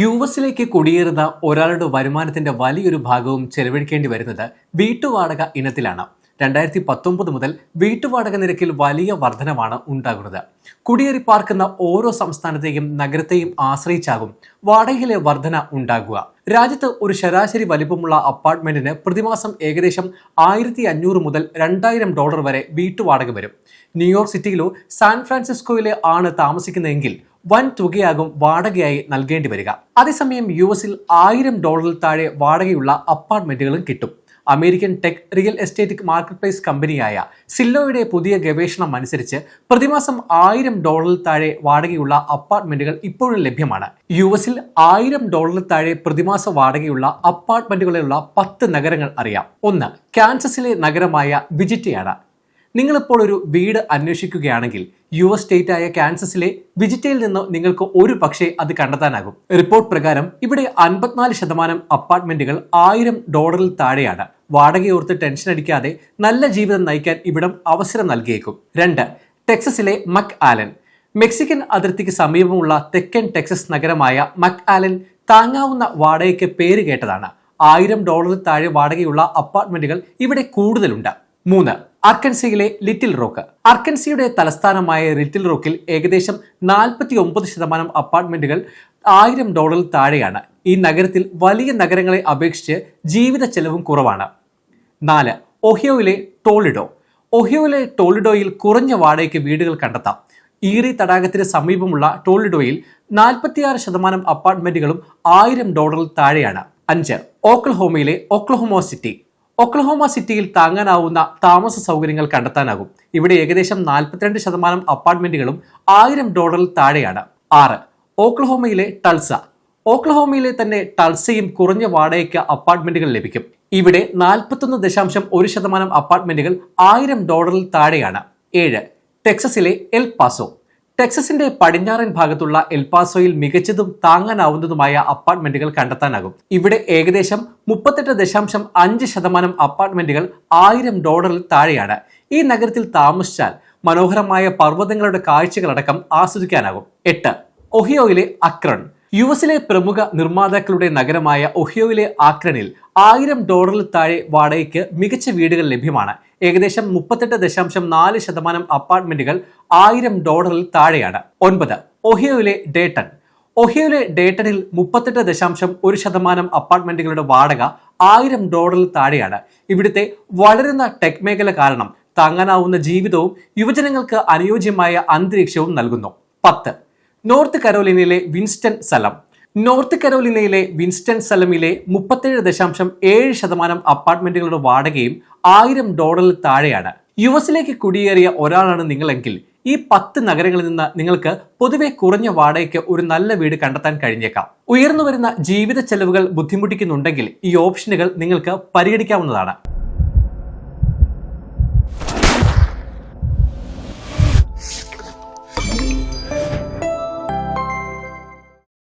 U എസിലേക്ക് കുടിയേറുന്ന ഒരാളുടെ വരുമാനത്തിന്റെ വലിയൊരു ഭാഗവും ചെലവഴിക്കേണ്ടി വരുന്നത് വീട്ടുവാടക ഇനത്തിലാണ്. രണ്ടായിരത്തി പത്തൊമ്പത് മുതൽ വീട്ടുവാടക നിരക്കിൽ വലിയ വർധനമാണ് ഉണ്ടാകുന്നത്. കുടിയേറി പാർക്കുന്ന ഓരോ സംസ്ഥാനത്തെയും നഗരത്തെയും ആശ്രയിച്ചാകും വാടകയിലെ വർധന ഉണ്ടാകുക. രാജ്യത്ത് ഒരു ശരാശരി വലിപ്പമുള്ള അപ്പാർട്ട്മെന്റിന് പ്രതിമാസം ഏകദേശം ആയിരത്തി അഞ്ഞൂറ് മുതൽ രണ്ടായിരം ഡോളർ വരെ വീട്ടുവാടക വരും. ന്യൂയോർക്ക് സിറ്റിയിലോ സാൻ ഫ്രാൻസിസ്കോയിലെ ആണ് താമസിക്കുന്നതെങ്കിൽ വൻ തുകയാകും വാടകയായി നൽകേണ്ടി വരിക. അതേസമയം യു എസിൽ ആയിരം ഡോളറിൽ താഴെ വാടകയുള്ള അപ്പാർട്ട്മെന്റുകളും കിട്ടും. American tech real estate market place കമ്പനിയായ സില്ലോയുടെ പുതിയ ഗവേഷണം അനുസരിച്ച് പ്രതിമാസം ആയിരം ഡോളറിൽ താഴെ വാടകയുള്ള അപ്പാർട്ട്മെന്റുകൾ ഇപ്പോഴും ലഭ്യമാണ്. യു എസിൽ ആയിരം ഡോളറിൽ താഴെ പ്രതിമാസ വാടകയുള്ള അപ്പാർട്ട്മെന്റുകളിലുള്ള പത്ത് നഗരങ്ങൾ അറിയാം. ഒന്ന് കാൻസസിലെ നഗരമായ വിജിറ്റയാണ്. നിങ്ങളിപ്പോൾ ഒരു വീട് അന്വേഷിക്കുകയാണെങ്കിൽ യു എസ് സ്റ്റേറ്റ് ആയ കാൻസസിലെ വിജിറ്റയിൽ നിന്നോ നിങ്ങൾക്ക് ഒരു പക്ഷേ അത് കണ്ടെത്താനാകും. റിപ്പോർട്ട് പ്രകാരം ഇവിടെ അൻപത്തിനാല് ശതമാനം അപ്പാർട്ട്മെന്റുകൾ ആയിരം ഡോളറിൽ താഴെയാണ്. വാടകയോർത്ത് ടെൻഷൻ അടിക്കാതെ നല്ല ജീവിതം നയിക്കാൻ ഇവിടം അവസരം നൽകിയേക്കും. രണ്ട് ടെക്സസിലെ മക് ആലൻ മെക്സിക്കൻ അതിർത്തിക്ക് സമീപമുള്ള തെക്കൻ ടെക്സസ് നഗരമായ മക് ആലൻ താങ്ങാവുന്ന വാടകയ്ക്ക് പേര് കേട്ടതാണ്. ആയിരം ഡോളറിൽ താഴെ വാടകയുള്ള അപ്പാർട്ട്മെന്റുകൾ ഇവിടെ കൂടുതലുണ്ട്. മൂന്ന് അർക്കൻസിയിലെ ലിറ്റിൽ റോക്ക്. അർക്കൻസിയുടെ തലസ്ഥാനമായ ലിറ്റിൽ റോക്കിൽ ഏകദേശം നാൽപ്പത്തി ഒമ്പത് ശതമാനം അപ്പാർട്ട്മെന്റുകൾ ആയിരം ഡോളറിൽ താഴെയാണ്. ഈ നഗരത്തിൽ വലിയ നഗരങ്ങളെ അപേക്ഷിച്ച് ജീവിത ചെലവും കുറവാണ്. നാല് ഒഹിയോയിലെ ടോളിഡോ. ഒഹിയോയിലെ ടോളിഡോയിൽ കുറഞ്ഞ വാടകയ്ക്ക് വീടുകൾ കണ്ടെത്താം. ഈറി തടാകത്തിന് സമീപമുള്ള ടോളിഡോയിൽ നാൽപ്പത്തിയാറ് ശതമാനം അപ്പാർട്ട്മെന്റുകളും ആയിരം ഡോളറിൽ താഴെയാണ്. അഞ്ച് ഓക്ലഹോമയിലെ ഓക്ലഹോമോ സിറ്റി. ഒക്ലഹോമ സിറ്റിയിൽ താങ്ങാനാവുന്ന താമസ സൗകര്യങ്ങൾ കണ്ടെത്താനാകും. ഇവിടെ ഏകദേശം നാൽപ്പത്തിരണ്ട് ശതമാനം അപ്പാർട്ട്മെന്റുകളും ആയിരം ഡോളറിൽ താഴെയാണ്. ആറ് ഓക്ലഹോമയിലെ ടൾസ. ഓക്ലഹോമയിലെ തന്നെ ടൾസയും കുറഞ്ഞ വാടകയ്ക്ക് അപ്പാർട്ട്മെന്റുകൾ ലഭിക്കും. ഇവിടെ നാൽപ്പത്തൊന്ന് ദശാംശം ഒരു ശതമാനം അപ്പാർട്ട്മെന്റുകൾ ആയിരം ഡോളറിൽ താഴെയാണ്. ഏഴ് ടെക്സസിലെ എൽ പാസോ. ടെക്സസിന്റെ പടിഞ്ഞാറൻ ഭാഗത്തുള്ള എൽപാസോയിൽ മികച്ചതും താങ്ങാനാവുന്നതുമായ അപ്പാർട്ട്മെന്റുകൾ കണ്ടെത്താനാകും. ഇവിടെ ഏകദേശം മുപ്പത്തെട്ട് ദശാംശം അഞ്ച് ശതമാനം അപ്പാർട്ട്മെന്റുകൾ ആയിരം ഡോളറിൽ താഴെയാണ്. ഈ നഗരത്തിൽ താമസിച്ചാൽ മനോഹരമായ പർവതങ്ങളുടെ കാഴ്ചകളടക്കം ആസ്വദിക്കാനാകും. എട്ട്. ഒഹിയോയിലെ അക്രൺ. യു എസിലെ പ്രമുഖ നിർമ്മാതാക്കളുടെ നഗരമായ ഒഹിയോയിലെ ആക്രണിൽ ആയിരം ഡോളറിൽ താഴെ വാടകയ്ക്ക് മികച്ച വീടുകൾ ലഭ്യമാണ്. ഏകദേശം മുപ്പത്തെട്ട് ദശാംശം നാല് ശതമാനം അപ്പാർട്ട്മെന്റുകൾ ആയിരം ഡോളറിൽ താഴെയാണ്. ഒൻപത് ഒഹിയോയിലെ ഡേട്ടൺ. ഒഹിയോയിലെ ഡേട്ടണിൽ മുപ്പത്തെട്ട് ദശാംശം ഒരു ശതമാനം അപ്പാർട്ട്മെന്റുകളുടെ വാടക ആയിരം ഡോളറിൽ താഴെയാണ്. ഇവിടുത്തെ വളരുന്ന ടെക് മേഖല കാരണം താങ്ങാനാവുന്ന ജീവിതവും യുവജനങ്ങൾക്ക് അനുയോജ്യമായ അന്തരീക്ഷവും നൽകുന്നു. പത്ത് നോർത്ത് കരോലിനയിലെ വിൻസ്റ്റൺ സലം. നോർത്ത് കരോലിനയിലെ വിൻസ്റ്റൺ സലമിലെ മുപ്പത്തേഴ് ദശാംശം ഏഴ് ശതമാനം അപ്പാർട്ട്മെന്റുകളുടെ വാടകയും ആയിരം ഡോളറിൽ താഴെയാണ്. യു എസിലേക്ക് കുടിയേറിയ ഒരാളാണ് നിങ്ങളെങ്കിൽ ഈ പത്ത് നഗരങ്ങളിൽ നിന്ന് നിങ്ങൾക്ക് പൊതുവെ കുറഞ്ഞ വാടകയ്ക്ക് ഒരു നല്ല വീട് കണ്ടെത്താൻ കഴിഞ്ഞേക്കാം. ഉയർന്നു വരുന്ന ജീവിത ചെലവുകൾ ബുദ്ധിമുട്ടിക്കുന്നുണ്ടെങ്കിൽ ഈ ഓപ്ഷനുകൾ നിങ്ങൾക്ക് പരിഗണിക്കാവുന്നതാണ്.